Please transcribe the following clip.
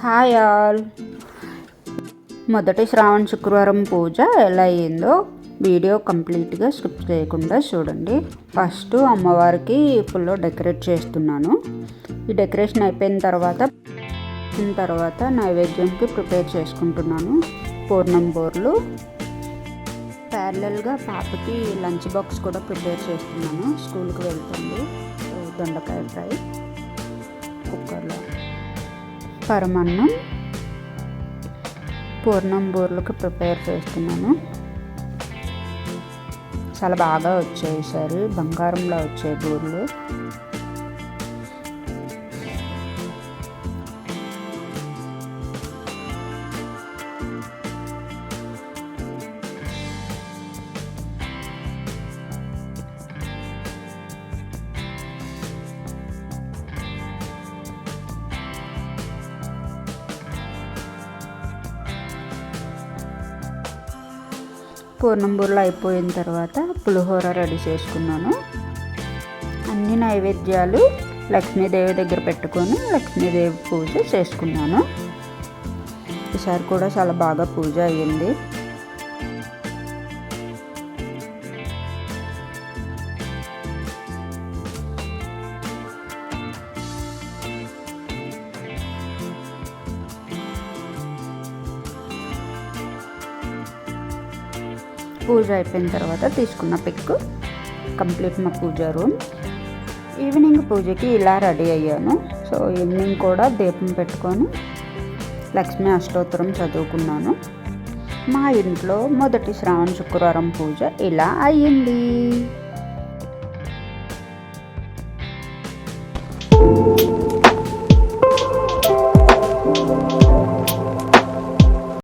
Hi all. మొదటి శ్రావణ శుక్రవారం పూజ ఎలా అయ్యిందో వీడియో కంప్లీట్గా స్కిప్ చేయకుండా చూడండి. ఫస్ట్ అమ్మవారికి ఫుల్లో డెకరేట్ చేస్తున్నాను. ఈ డెకరేషన్ అయిపోయిన తర్వాత తర్వాత నైవేద్యంకి ప్రిపేర్ చేసుకుంటున్నాను. పూర్ణం బోర్లు ప్యారలల్గా పాపకి లంచ్ బాక్స్ కూడా ప్రిపేర్ చేస్తున్నాను. స్కూల్కి వెళ్తుంది. దొండకాయ ఫ్రై కుక్కర్లో. పరమాన్నం పూర్ణం బూర్లకు ప్రిపేర్ చేస్తున్నాను. చాలా బాగా వచ్చాయి బంగారంలో వచ్చాయి బూర్లు. పూర్ణంబూర్లో అయిపోయిన తర్వాత పులిహోర రెడీ చేసుకున్నాను. అన్ని నైవేద్యాలు లక్ష్మీదేవి దగ్గర పెట్టుకొని లక్ష్మీదేవి పూజ చేసుకున్నాను. ఈసారి కూడా చాలా బాగా పూజ అయ్యింది. పూజ అయిపోయిన తర్వాత తీసుకున్న పిక్ కంప్లీట్ మా పూజ రూమ్. ఈవినింగ్ పూజకి ఇలా రెడీ అయ్యాను. సో ఈవినింగ్ కూడా దీపం పెట్టుకొని లక్ష్మీ అష్టోత్తరం చదువుకున్నాను. మా ఇంట్లో మొదటి శ్రావణ శుక్రవారం పూజ ఇలా అయ్యింది.